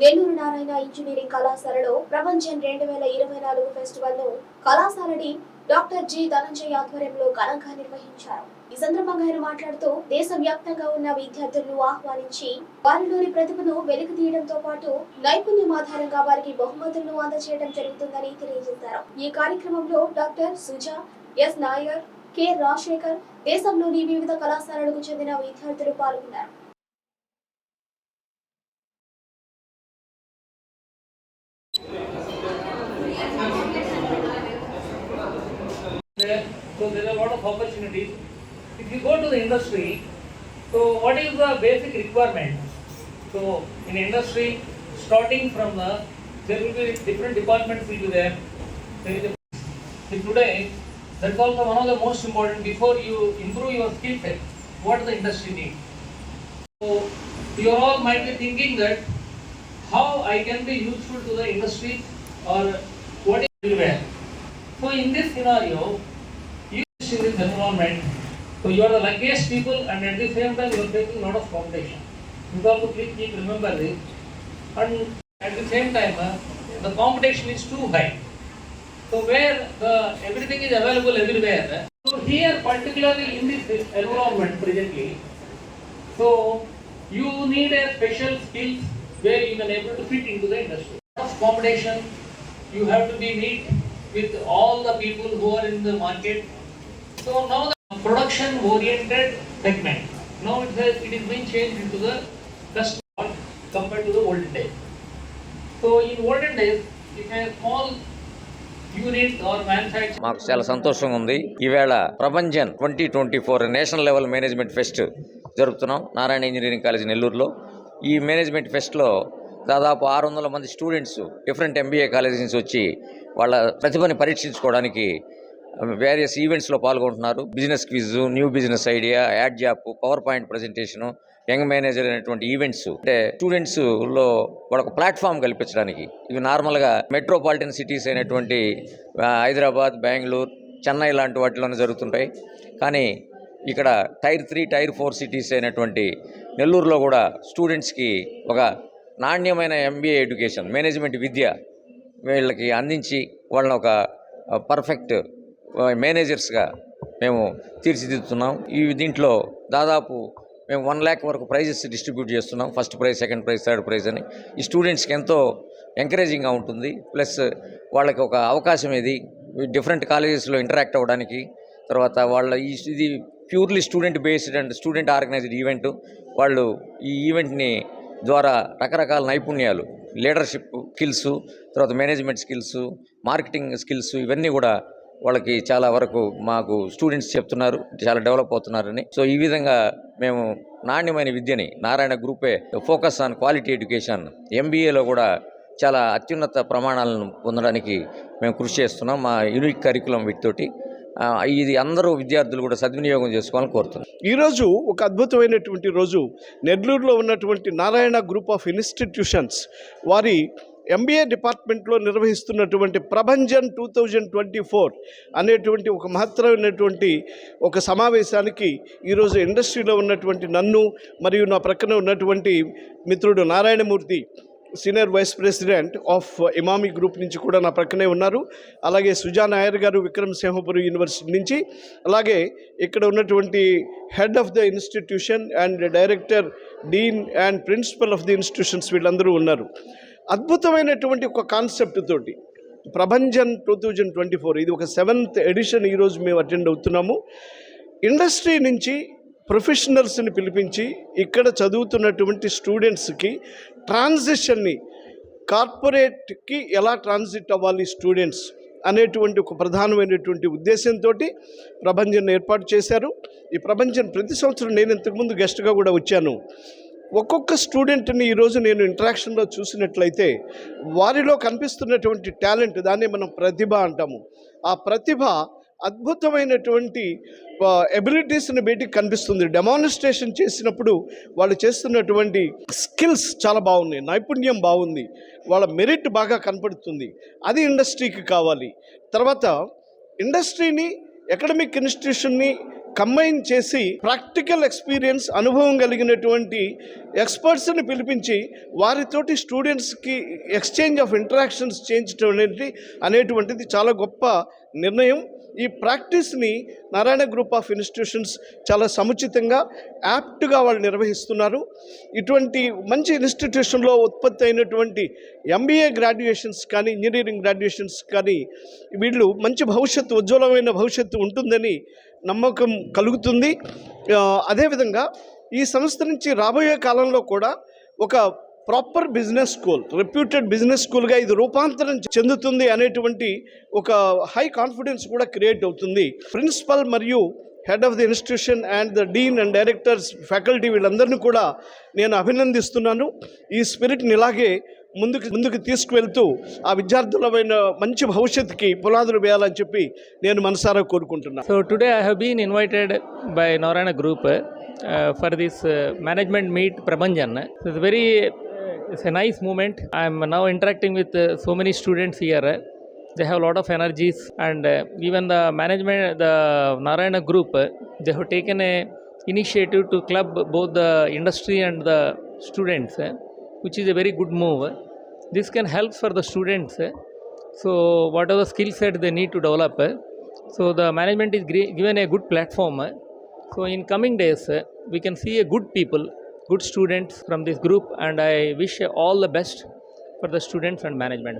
Nellore Narayana engineering కళాశాలలో ప్రపంచం రెండు వేల ఇరవై నాలుగు ఫెస్టివల్ను కళాశాలని డాక్టర్ జి ధనంజయ్ ఆధ్వర్యంలో ఘనంగా నిర్వహించారు. ఈ సందర్భంగా ఆయన మాట్లాడుతూ దేశవ్యాప్తంగా ఉన్న విద్యార్థులను ఆహ్వానించి వారిలోని ప్రతిభను వెలికి తీయడంతో పాటు నైపుణ్యం ఆధారంగా వారికి బహుమతులను అందజేయడం జరుగుతుందని తెలియజేశారు. ఈ కార్యక్రమంలో doctor Suja S Nair K Rajasekhar దేశంలోని వివిధ కళాశాలలకు చెందిన విద్యార్థులు పాల్గొన్నారు. There, so there are a lot of opportunities. If you go to the industry, so what is the basic requirement? So in industry, starting from the, there will be different departments will be there. See today, that's also one of the most important, before you improve your skill set, what does the industry needs. So you all might be thinking that how I can be useful to the industry or what is everywhere. So in this scenario, you in this environment, so you are the luckiest people and at the same time you are facing a lot of competition. You have to keep, keep remember this. And at the same time, uh, the competition is too high. So where the everything is available everywhere. So here particularly in this environment presently, so you need a special skills where you can able to fit into the industry. Of competition, you have to be meet with all the people who are in the market. So now the production oriented segment. Now it has, it is being changed into the customer compared to the olden days. So in olden days, if a small unit or manufacturer మాకు చాలా సంతోషంగా ఉంది ఈవేళ ప్రపంచం twenty twenty four national level management fest జరుపుతున్నాం Narayana engineering college నెల్లూరులో ఈ management ఫెస్ట్లో దాదాపు ఆరు వందల మంది స్టూడెంట్స్ డిఫరెంట్ ఎంబీఏ కాలేజెస్ నుంచి వచ్చి వాళ్ళ ప్రతిభని పరీక్షించుకోవడానికి వేరియస్ ఈవెంట్స్లో పాల్గొంటున్నారు. Business quiz new business idea ad zap power point presentation young manager అనేటువంటి ఈవెంట్స్ అంటే స్టూడెంట్స్లో వాళ్ళకు ప్లాట్ఫామ్ కల్పించడానికి. ఇవి నార్మల్గా మెట్రోపాలిటన్ సిటీస్ అయినటువంటి హైదరాబాద్ బెంగళూరు చెన్నై లాంటి వాటిలోనే జరుగుతుంటాయి. కానీ ఇక్కడ tier three tier four cities అయినటువంటి నెల్లూరులో కూడా స్టూడెంట్స్కి ఒక నాణ్యమైన ఎంబీఏ ఎడ్యుకేషన్ మేనేజ్మెంట్ విద్య వీళ్ళకి అందించి వాళ్ళని ఒక పర్ఫెక్ట్ మేనేజర్స్గా మేము తీర్చిదిద్దుతున్నాం. ఈ దీంట్లో దాదాపు మేము వన్ ల్యాక్ వరకు ప్రైజెస్ డిస్ట్రిబ్యూట్ చేస్తున్నాం. First prize second prize third prize అని. ఈ స్టూడెంట్స్కి ఎంతో ఎంకరేజింగ్గా ఉంటుంది. ప్లస్ వాళ్ళకి ఒక అవకాశం ఇది డిఫరెంట్ కాలేజెస్లో ఇంటరాక్ట్ అవ్వడానికి తర్వాత వాళ్ళ ఈ ఇది purely student based and student organised event వాళ్ళు ఈ ఈవెంట్ని ద్వారా రకరకాల నైపుణ్యాలు లీడర్షిప్ స్కిల్స్ తర్వాత మేనేజ్మెంట్ స్కిల్స్ మార్కెటింగ్ స్కిల్స్ ఇవన్నీ కూడా వాళ్ళకి చాలా వరకు మాకు స్టూడెంట్స్ చెప్తున్నారు చాలా డెవలప్ అవుతున్నారని. సో ఈ విధంగా మేము నాణ్యమైన విద్యని నారాయణ గ్రూపే ఫోకస్ ఆన్ క్వాలిటీ ఎడ్యుకేషన్ ఎంబీఏలో కూడా చాలా అత్యున్నత ప్రమాణాలను పొందడానికి మేము కృషి చేస్తున్నాం మా యూనిక్ కరికులం వీటితోటి. ఇది అందరూ విద్యార్థులు కూడా సద్వినియోగం చేసుకోవాలని కోరుతున్నాను ఈరోజు ఒక అద్భుతమైనటువంటి రోజు. నెల్లూరులో ఉన్నటువంటి నారాయణ గ్రూప్ ఆఫ్ ఇన్స్టిట్యూషన్స్ వారి ఎంబీఏ డిపార్ట్మెంట్లో నిర్వహిస్తున్నటువంటి Prabhanjan two thousand twenty four అనేటువంటి ఒక మహత్తరమైనటువంటి ఒక సమావేశానికి ఈరోజు ఇండస్ట్రీలో ఉన్నటువంటి నన్ను మరియు నా ప్రక్కన ఉన్నటువంటి మిత్రుడు Narayanamurthy senior vice president of uh, Emami group నుంచి కూడా నా ప్రక్కనే ఉన్నారు. అలాగే సుజా నాయర్ గారు విక్రమ్ సింహపురి యూనివర్సిటీ నుంచి అలాగే ఇక్కడ ఉన్నటువంటి head of the institution and director dean and principal of the institutions వీళ్ళందరూ ఉన్నారు. అద్భుతమైనటువంటి ఒక కాన్సెప్ట్ తోటి Prabhanjan two thousand twenty four ఇది ఒక సెవెంత్ ఎడిషన్ ఈరోజు మేము అటెండ్ అవుతున్నాము. ఇండస్ట్రీ నుంచి ప్రొఫెషనల్స్ని పిలిపించి ఇక్కడ చదువుతున్నటువంటి స్టూడెంట్స్కి ట్రాన్సిషన్ని కార్పొరేట్కి ఎలా ట్రాన్సిట్ అవ్వాలి స్టూడెంట్స్ అనేటువంటి ఒక ప్రధానమైనటువంటి ఉద్దేశంతో ప్రభంజన్ ఏర్పాటు చేశారు. ఈ ప్రభంజన్ ప్రతి సంవత్సరం నేను ఇంతకుముందు గెస్ట్గా కూడా వచ్చాను. ఒక్కొక్క స్టూడెంట్ని ఈరోజు నేను ఇంటరాక్షన్లో చూసినట్లయితే వారిలో కనిపిస్తున్నటువంటి టాలెంట్ దాన్ని మనం ప్రతిభ అంటాము. ఆ ప్రతిభ అద్భుతమైనటువంటి ఎబిలిటీస్ని బయటికి కనిపిస్తుంది. డెమాన్స్ట్రేషన్ చేసినప్పుడు వాళ్ళు చేస్తున్నటువంటి స్కిల్స్ చాలా బాగున్నాయి. నైపుణ్యం బాగుంది. వాళ్ళ మెరిట్ బాగా కనపడుతుంది. అది ఇండస్ట్రీకి కావాలి. తర్వాత ఇండస్ట్రీని అకాడమిక్ ఇన్స్టిట్యూషన్ని కంబైన్ చేసి ప్రాక్టికల్ ఎక్స్పీరియన్స్ అనుభవం కలిగినటువంటి ఎక్స్పర్ట్స్ని పిలిపించి వారితోటి స్టూడెంట్స్కి ఎక్స్చేంజ్ ఆఫ్ ఇంటరాక్షన్స్ చేయించడం అనేది అనేటువంటిది చాలా గొప్ప నిర్ణయం. ఈ ప్రాక్టీస్ని నారాయణ గ్రూప్ ఆఫ్ ఇన్స్టిట్యూషన్స్ చాలా సముచితంగా యాప్ట్గా వాళ్ళు నిర్వహిస్తున్నారు. ఇటువంటి మంచి ఇన్స్టిట్యూషన్లో ఉత్పత్తి అయినటువంటి ఎంబీఏ గ్రాడ్యుయేషన్స్ కానీ ఇంజనీరింగ్ గ్రాడ్యుయేషన్స్ కానీ వీళ్ళు మంచి భవిష్యత్తు ఉజ్వలమైన భవిష్యత్తు ఉంటుందని నమ్మకం కలుగుతుంది. అదేవిధంగా ఈ సంస్థ నుంచి రాబోయే కాలంలో కూడా ఒక proper business school reputed business స్కూల్గా ఇది రూపాంతరం చెందుతుంది అనేటువంటి ఒక హై కాన్ఫిడెన్స్ కూడా క్రియేట్ అవుతుంది. ప్రిన్సిపల్ మరియు head of the institution and the dean and directors faculty వీళ్ళందరినీ కూడా నేను అభినందిస్తున్నాను. ఈ స్పిరిట్ని ఇలాగే ముందుకు ముందుకు తీసుకువెళ్తూ ఆ విద్యార్థులమైన మంచి భవిష్యత్తుకి పునాదులు వేయాలని చెప్పి నేను మనసారా కోరుకుంటున్నాను so today I have been invited by Narayana group for this management meet Prabhanjan it's very it's a nice moment I'm now interacting with so many students here they have lot of energies and even the management the Narayana group they taken a initiative to club both the industry and the students which is a very good move. This can help for the students. So what are the skill set they need to develop uh, so the management is given a good platform uh, so in coming days we can see a good people good students from this group and i wish all the best for the students and management